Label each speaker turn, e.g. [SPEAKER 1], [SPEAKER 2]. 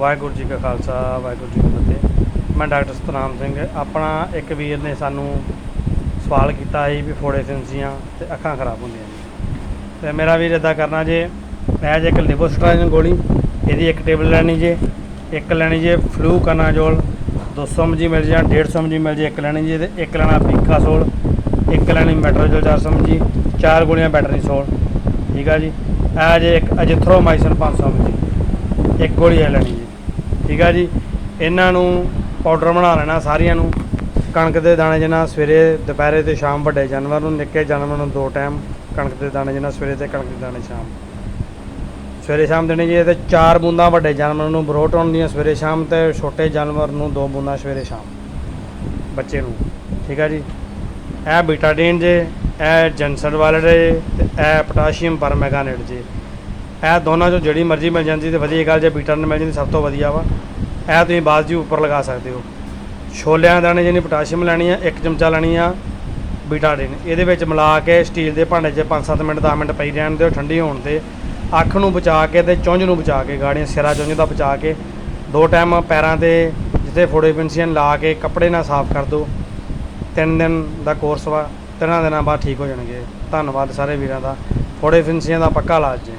[SPEAKER 1] ਵਾਹਿਗੁਰੂ ਜੀ ਕਾ ਖਾਲਸਾ, ਵਾਹਿਗੁਰੂ ਜੀ ਕੀ ਫਤਿਹ। ਮੈਂ ਡਾਕਟਰ ਸਤਨਾਮ ਸਿੰਘ, ਆਪਣਾ ਇੱਕ ਵੀਰ ਨੇ ਸਾਨੂੰ ਸਵਾਲ ਕੀਤਾ ਸੀ ਵੀ ਫੋੜੇ ਫਿੰਸੀਆਂ ਤੇ ਅੱਖਾਂ ਖਰਾਬ ਹੁੰਦੀਆਂ ਨੇ। ਤੇ ਮੇਰਾ ਵੀਰ ਇਦਾਂ ਕਰਨਾ ਜੇ, ਮੈਂ ਜੇ ਇੱਕ ਲਿਵੋਸਟਰਾਜਨ ਗੋਲੀ, ਇਹਦੀ ਇੱਕ ਟੇਬਲ ਲੈਣੀ ਜੇ, ਇੱਕ ਲੈਣੀ ਜੇ ਫਲੂ ਕਨਾਜੋਲ 200 mg ਮਿਲ ਜਾਂ 150 mg ਮਿਲ ਜੇ, ਇੱਕ ਲੈਣੀ ਜੇ ਤੇ ਇੱਕ ਲੈਣਾ ਪੀਕਾਸੋਲ ਇੱਕ ਲੈਣੀ ਮੈਟਰੋਜੋਲ 400 mg ਚਾਰ ਗੋਲੀਆਂ ਬੈਟਰੀ ਸੋਲ। ਠੀਕ ਆ ਜੀ? ਇਹ ਜੇ ਇੱਕ ਅਜਿਥਰੋਮਾਈਸਿਨ 500 mg ਇੱਕ ਗੋਲੀ ਇਹ ਲੈਣੀ ਜੀ। ਠੀਕ ਆ ਜੀ। ਇਹਨਾਂ ਨੂੰ ਪਾਊਡਰ ਬਣਾ ਲੈਣਾ ਸਾਰੀਆਂ ਨੂੰ। ਕਣਕ ਦੇ ਦਾਣੇ ਜਿਹਨਾਂ ਸਵੇਰੇ, ਦੁਪਹਿਰੇ ਤੇ ਸ਼ਾਮ ਵੱਡੇ ਜਾਨਵਰ ਨੂੰ, ਨਿੱਕੇ ਜਾਨਵਰ ਨੂੰ ਦੋ ਟਾਈਮ ਕਣਕ ਦੇ ਦਾਣੇ ਜਿਹਨਾਂ ਸਵੇਰੇ ਤੇ ਕਣਕ ਦੇ ਦਾਣੇ ਸ਼ਾਮ। ਸਵੇਰੇ ਸ਼ਾਮ ਦੇਣੀ ਜੀ ਤੇ ਚਾਰ ਬੂੰਦਾਂ ਵੱਡੇ ਜਾਨਵਰ ਨੂੰ ਬਰੋਟਨ ਦੀਆਂ ਸਵੇਰੇ ਸ਼ਾਮ ਤੇ, ਛੋਟੇ ਜਾਨਵਰ ਨੂੰ ਦੋ ਬੂੰਦਾਂ ਸਵੇਰੇ ਸ਼ਾਮ, ਬੱਚੇ ਨੂੰ। ਠੀਕ ਆ ਜੀ। ਇਹ ਬੀਟਾਡੀਨ ਜੇ, ਇਹ ਜੈਂਸਨ ਵਾਲਡ ਜੇ, ਤੇ ਇਹ ਪੋਟਾਸ਼ੀਅਮ ਪਰਮੈਗਾਨੇਟ ਜੇ। ਇਹ ਦੋਨਾਂ ਚੋਂ ਜਿਹੜੀ ਮਰਜ਼ੀ ਮਿਲ ਜਾਂਦੀ ਤੇ ਵਧੀਆ ਗੱਲ ਜੇ ਬੀਟਾਡੀਨ ਮਿਲ ਜਾਂਦੀ, ਸਭ ਤੋਂ ਵਧੀਆ ਵਾ। ਇਹ ਤੁਸੀਂ ਬਾਅਦ ਜੀ ਉੱਪਰ ਲਗਾ ਸਕਦੇ ਹੋ। ਛੋਲਿਆਂ ਦੇ ਦਾਣੇ ਜਿਹਨੇ ਪੋਟਾਸ਼ੀਅਮ ਲੈਣੀ ਆ, ਇੱਕ ਚਮਚਾ ਲੈਣੀ ਆ ਬੀਟਾਡੀਨ ਇਹਦੇ ਵਿੱਚ ਮਿਲਾ ਕੇ ਸਟੀਲ ਦੇ ਭਾਂਡੇ 'ਚ 5-7 ਮਿੰਟ 10 ਮਿੰਟ ਪਈ ਰਹਿਣ ਦਿਓ ਠੰਡੀ ਹੋਣ ਤੇ। ਅੱਖ ਨੂੰ ਬਚਾ ਕੇ ਤੇ ਚੁੰਝ ਨੂੰ ਬਚਾ ਕੇ, ਗਾੜੀਆਂ ਸਿਰਾ ਚੁੰਝ ਦਾ ਬਚਾ ਕੇ। ਦੋ ਟਾਈਮ ਪੈਰਾਂ ਤੇ ਜਿੱਥੇ ਫੋੜੇ ਫਿੰਸੀਅਨ ਲਾ ਕੇ ਕੱਪੜੇ ਨਾਲ ਸਾਫ਼ ਕਰ ਦਿਓ। ਤਿੰਨ ਦਿਨ ਦਾ ਕੋਰਸ ਵਾ, ਤਿੰਨਾਂ ਦਿਨਾਂ ਬਾਅਦ ਠੀਕ ਹੋ ਜਾਣਗੇ। ਧੰਨਵਾਦ ਸਾਰੇ ਵੀਰਾਂ ਦਾ। ਫੋੜੇ ਫਿੰਸੀਆਂ ਦਾ ਪੱਕਾ ਇਲਾਜ ਜੀ।